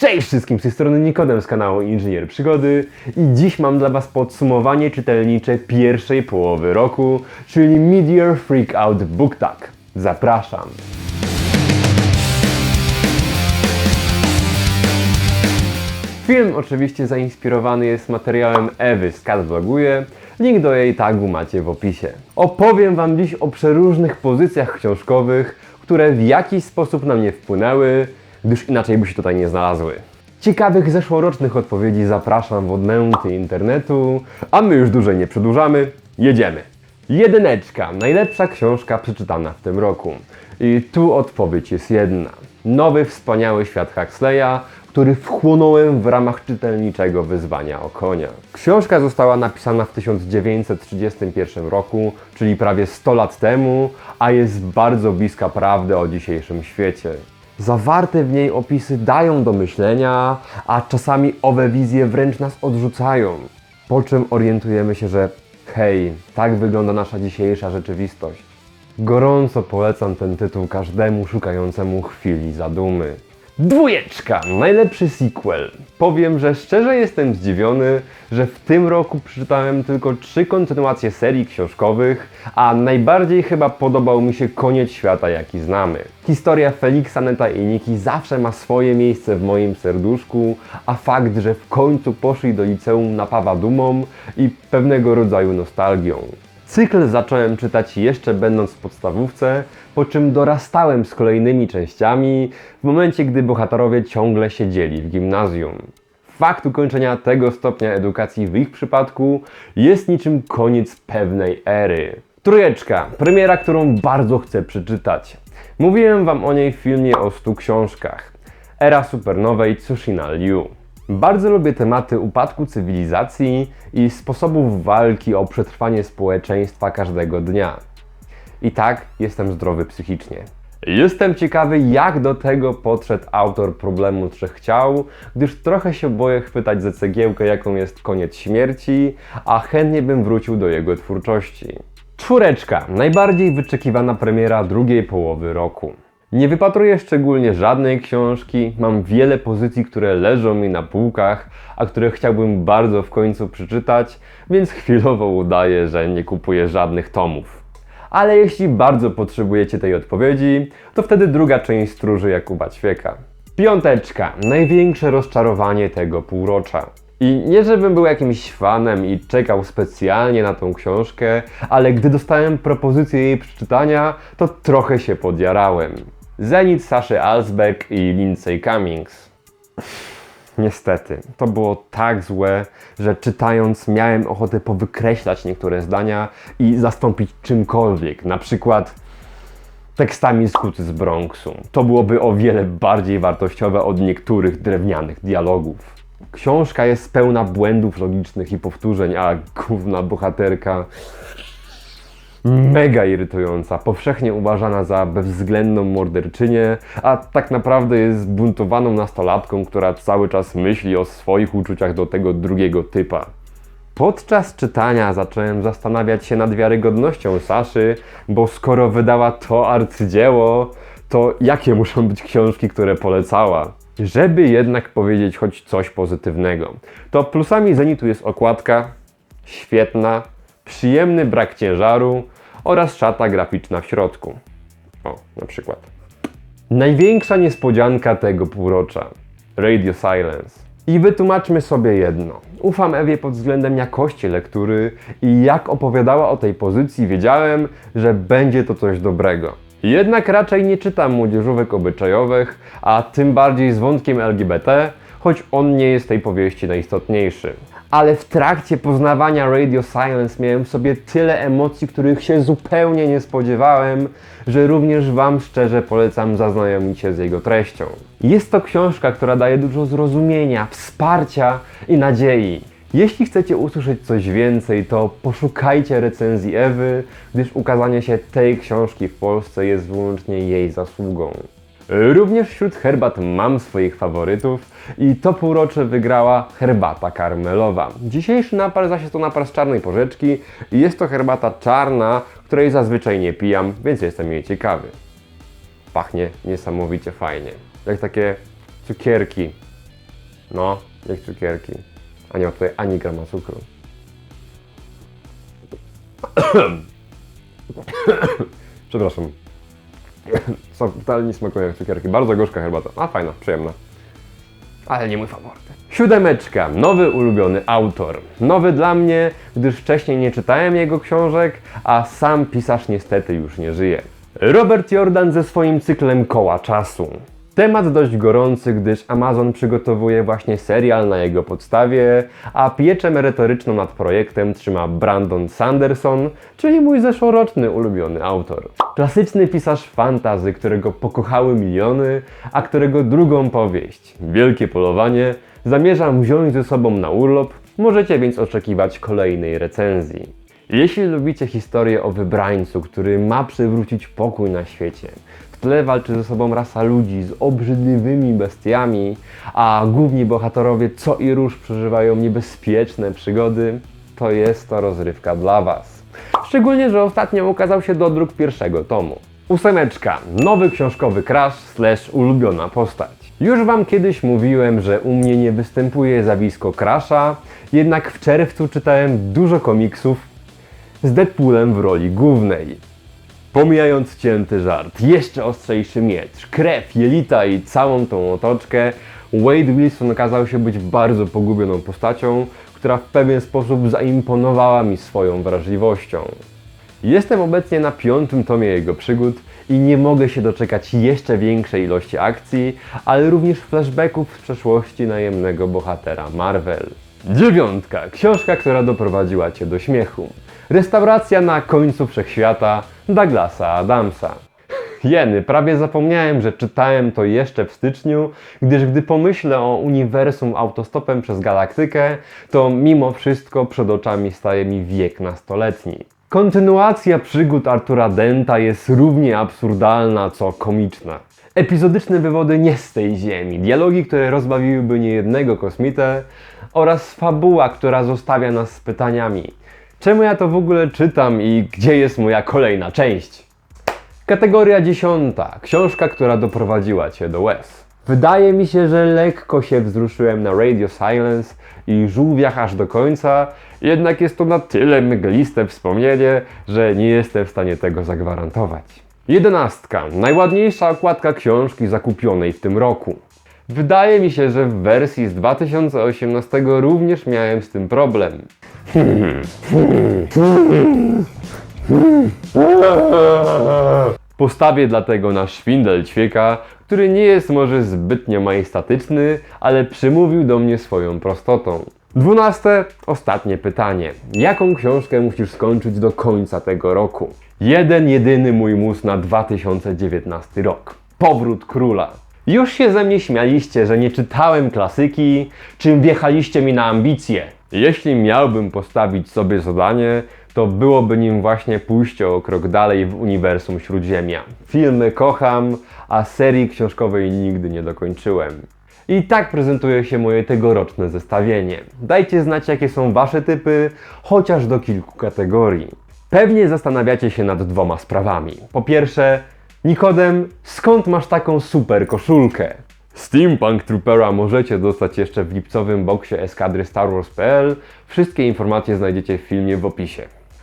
Cześć wszystkim, z tej strony Nikodem z kanału Inżynier Przygody i dziś mam dla Was podsumowanie czytelnicze pierwszej połowy roku, czyli Meteor Freak Out Book Tag. Zapraszam! Film oczywiście zainspirowany jest materiałem Ewy z Cat Vloguje. Link do jej tagu macie w opisie. Opowiem Wam dziś o przeróżnych pozycjach książkowych, które w jakiś sposób na mnie wpłynęły, gdyż inaczej by się tutaj nie znalazły. Ciekawych zeszłorocznych odpowiedzi zapraszam w odmęty internetu, a my już dłużej nie przedłużamy, jedziemy. Jedyneczka, najlepsza książka przeczytana w tym roku. I tu odpowiedź jest jedna. Nowy, wspaniały świat Huxleya, który wchłonąłem w ramach czytelniczego wyzwania o konia. Książka została napisana w 1931 roku, czyli prawie 100 lat temu, a jest bardzo bliska prawdy o dzisiejszym świecie. Zawarte w niej opisy dają do myślenia, a czasami owe wizje wręcz nas odrzucają. Po czym orientujemy się, że hej, tak wygląda nasza dzisiejsza rzeczywistość. Gorąco polecam ten tytuł każdemu szukającemu chwili zadumy. Dwójeczka, najlepszy sequel. Powiem, że szczerze jestem zdziwiony, że w tym roku przeczytałem tylko trzy kontynuacje serii książkowych, a najbardziej chyba podobał mi się Koniec Świata, jaki znamy. Historia Feliksa, Neta i Niki zawsze ma swoje miejsce w moim serduszku, a fakt, że w końcu poszli do liceum napawa dumą i pewnego rodzaju nostalgią. Cykl zacząłem czytać jeszcze będąc w podstawówce, po czym dorastałem z kolejnymi częściami w momencie, gdy bohaterowie ciągle siedzieli w gimnazjum. Fakt ukończenia tego stopnia edukacji w ich przypadku jest niczym koniec pewnej ery. Trójeczka, premiera, którą bardzo chcę przeczytać. Mówiłem Wam o niej w filmie o 100 książkach. Era supernowej Tsushima Liu. Bardzo lubię tematy upadku cywilizacji i sposobów walki o przetrwanie społeczeństwa każdego dnia. I tak jestem zdrowy psychicznie. Jestem ciekawy, jak do tego podszedł autor problemu trzech ciał, gdyż trochę się boję chwytać za cegiełkę, jaką jest koniec śmierci, a chętnie bym wrócił do jego twórczości. Czwóreczka, najbardziej wyczekiwana premiera drugiej połowy roku. Nie wypatruję szczególnie żadnej książki, mam wiele pozycji, które leżą mi na półkach, a które chciałbym bardzo w końcu przeczytać, więc chwilowo udaję, że nie kupuję żadnych tomów. Ale jeśli bardzo potrzebujecie tej odpowiedzi, to wtedy druga część stróży Jakuba Ćwieka. Piąteczka, największe rozczarowanie tego półrocza. I nie żebym był jakimś fanem i czekał specjalnie na tą książkę, ale gdy dostałem propozycję jej przeczytania, to trochę się podjarałem. Zenit Saszy Alsbeck i Lindsay Cummings. Niestety, to było tak złe, że czytając miałem ochotę powykreślać niektóre zdania i zastąpić czymkolwiek, na przykład tekstami z Kuty z Bronxu. To byłoby o wiele bardziej wartościowe od niektórych drewnianych dialogów. Książka jest pełna błędów logicznych i powtórzeń, a główna bohaterka mega irytująca, powszechnie uważana za bezwzględną morderczynię, a tak naprawdę jest zbuntowaną nastolatką, która cały czas myśli o swoich uczuciach do tego drugiego typa. Podczas czytania zacząłem zastanawiać się nad wiarygodnością Saszy, bo skoro wydała to arcydzieło, to jakie muszą być książki, które polecała? Żeby jednak powiedzieć choć coś pozytywnego, to plusami Zenitu jest okładka, świetna, przyjemny brak ciężaru oraz szata graficzna w środku. O, na przykład. Największa niespodzianka tego półrocza. Radio Silence. I wytłumaczmy sobie jedno. Ufam Ewie pod względem jakości lektury i jak opowiadała o tej pozycji, wiedziałem, że będzie to coś dobrego. Jednak raczej nie czytam młodzieżówek obyczajowych, a tym bardziej z wątkiem LGBT, choć on nie jest tej powieści najistotniejszy. Ale w trakcie poznawania Radio Silence miałem w sobie tyle emocji, których się zupełnie nie spodziewałem, że również Wam szczerze polecam zaznajomić się z jego treścią. Jest to książka, która daje dużo zrozumienia, wsparcia i nadziei. Jeśli chcecie usłyszeć coś więcej, to poszukajcie recenzji Ewy, gdyż ukazanie się tej książki w Polsce jest wyłącznie jej zasługą. Również wśród herbat mam swoich faworytów i to półrocze wygrała herbata karmelowa. Dzisiejszy napar zaś jest to napar z czarnej porzeczki i jest to herbata czarna, której zazwyczaj nie pijam, więc jestem jej ciekawy. Pachnie niesamowicie fajnie, jak takie cukierki No, jak cukierki. A nie ma tutaj ani grama cukru. Przepraszam. Sok wcale nie smakuje jak cukierki. Bardzo gorzka herbata. A fajna, przyjemna. Ale nie mój faworyt. Siódemeczka. Nowy ulubiony autor. Nowy dla mnie, gdyż wcześniej nie czytałem jego książek, a sam pisarz niestety już nie żyje. Robert Jordan ze swoim cyklem Koła Czasu. Temat dość gorący, gdyż Amazon przygotowuje właśnie serial na jego podstawie, a pieczę merytoryczną nad projektem trzyma Brandon Sanderson, czyli mój zeszłoroczny ulubiony autor. Klasyczny pisarz fantazy, którego pokochały miliony, a którego drugą powieść, Wielkie Polowanie, zamierzam wziąć ze sobą na urlop, możecie więc oczekiwać kolejnej recenzji. Jeśli lubicie historię o wybrańcu, który ma przywrócić pokój na świecie, w tle walczy ze sobą rasa ludzi z obrzydliwymi bestiami, a główni bohaterowie co i róż przeżywają niebezpieczne przygody, to jest to rozrywka dla Was. Szczególnie, że ostatnio ukazał się dodruk pierwszego tomu. Ósemeczka. Nowy książkowy crash slash ulubiona postać. Już Wam kiedyś mówiłem, że u mnie nie występuje zjawisko crasha, jednak w czerwcu czytałem dużo komiksów z Deadpoolem w roli głównej. Pomijając cięty żart, jeszcze ostrzejszy miecz, krew, jelita i całą tą otoczkę, Wade Wilson okazał się być bardzo pogubioną postacią, która w pewien sposób zaimponowała mi swoją wrażliwością. Jestem obecnie na piątym tomie jego przygód i nie mogę się doczekać jeszcze większej ilości akcji, ale również flashbacków z przeszłości najemnego bohatera Marvel. Dziewiątka. Książka, która doprowadziła Cię do śmiechu. Restauracja na końcu wszechświata Douglasa Adamsa. Jeny, prawie zapomniałem, że czytałem to jeszcze w styczniu, gdyż gdy pomyślę o uniwersum autostopem przez galaktykę, to mimo wszystko przed oczami staje mi wiek nastoletni. Kontynuacja przygód Artura Denta jest równie absurdalna, co komiczna. Epizodyczne wywody nie z tej ziemi, dialogi, które rozbawiłyby niejednego kosmitę oraz fabuła, która zostawia nas z pytaniami. Czemu ja to w ogóle czytam i gdzie jest moja kolejna część? Kategoria dziesiąta. Książka, która doprowadziła Cię do łez. Wydaje mi się, że lekko się wzruszyłem na Radio Silence i żółwiach aż do końca, jednak jest to na tyle mgliste wspomnienie, że nie jestem w stanie tego zagwarantować. Jedenastka. Najładniejsza okładka książki zakupionej w tym roku. Wydaje mi się, że w wersji z 2018 również miałem z tym problem. Postawię dlatego na szwindel ćwieka, który nie jest może zbytnio majestatyczny, ale przymówił do mnie swoją prostotą. Dwunaste, ostatnie pytanie. Jaką książkę musisz skończyć do końca tego roku? Jeden, jedyny mój mus na 2019 rok. Powrót króla. Już się ze mnie śmialiście, że nie czytałem klasyki, czym wjechaliście mi na ambicje. Jeśli miałbym postawić sobie zadanie, to byłoby nim właśnie pójście o krok dalej w uniwersum Śródziemia. Filmy kocham, a serii książkowej nigdy nie dokończyłem. I tak prezentuje się moje tegoroczne zestawienie. Dajcie znać, jakie są Wasze typy, chociaż do kilku kategorii. Pewnie zastanawiacie się nad dwoma sprawami. Po pierwsze, Nikodem, skąd masz taką super koszulkę? Steampunk Troopera możecie dostać jeszcze w lipcowym boksie eskadry Star Wars.pl. Wszystkie informacje znajdziecie w filmie w opisie.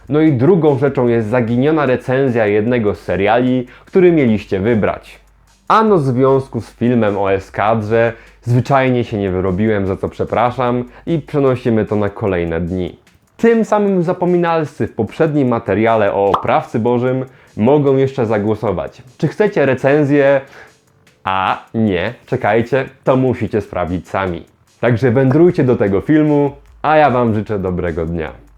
No i drugą rzeczą jest zaginiona recenzja jednego z seriali, który mieliście wybrać. Ano w związku z filmem o eskadrze zwyczajnie się nie wyrobiłem, za co przepraszam i przenosimy to na kolejne dni. Tym samym zapominalscy w poprzednim materiale o oprawcy Bożym mogą jeszcze zagłosować. Czy chcecie recenzję? A nie, czekajcie, to musicie sprawdzić sami. Także wędrujcie do tego filmu, a ja Wam życzę dobrego dnia.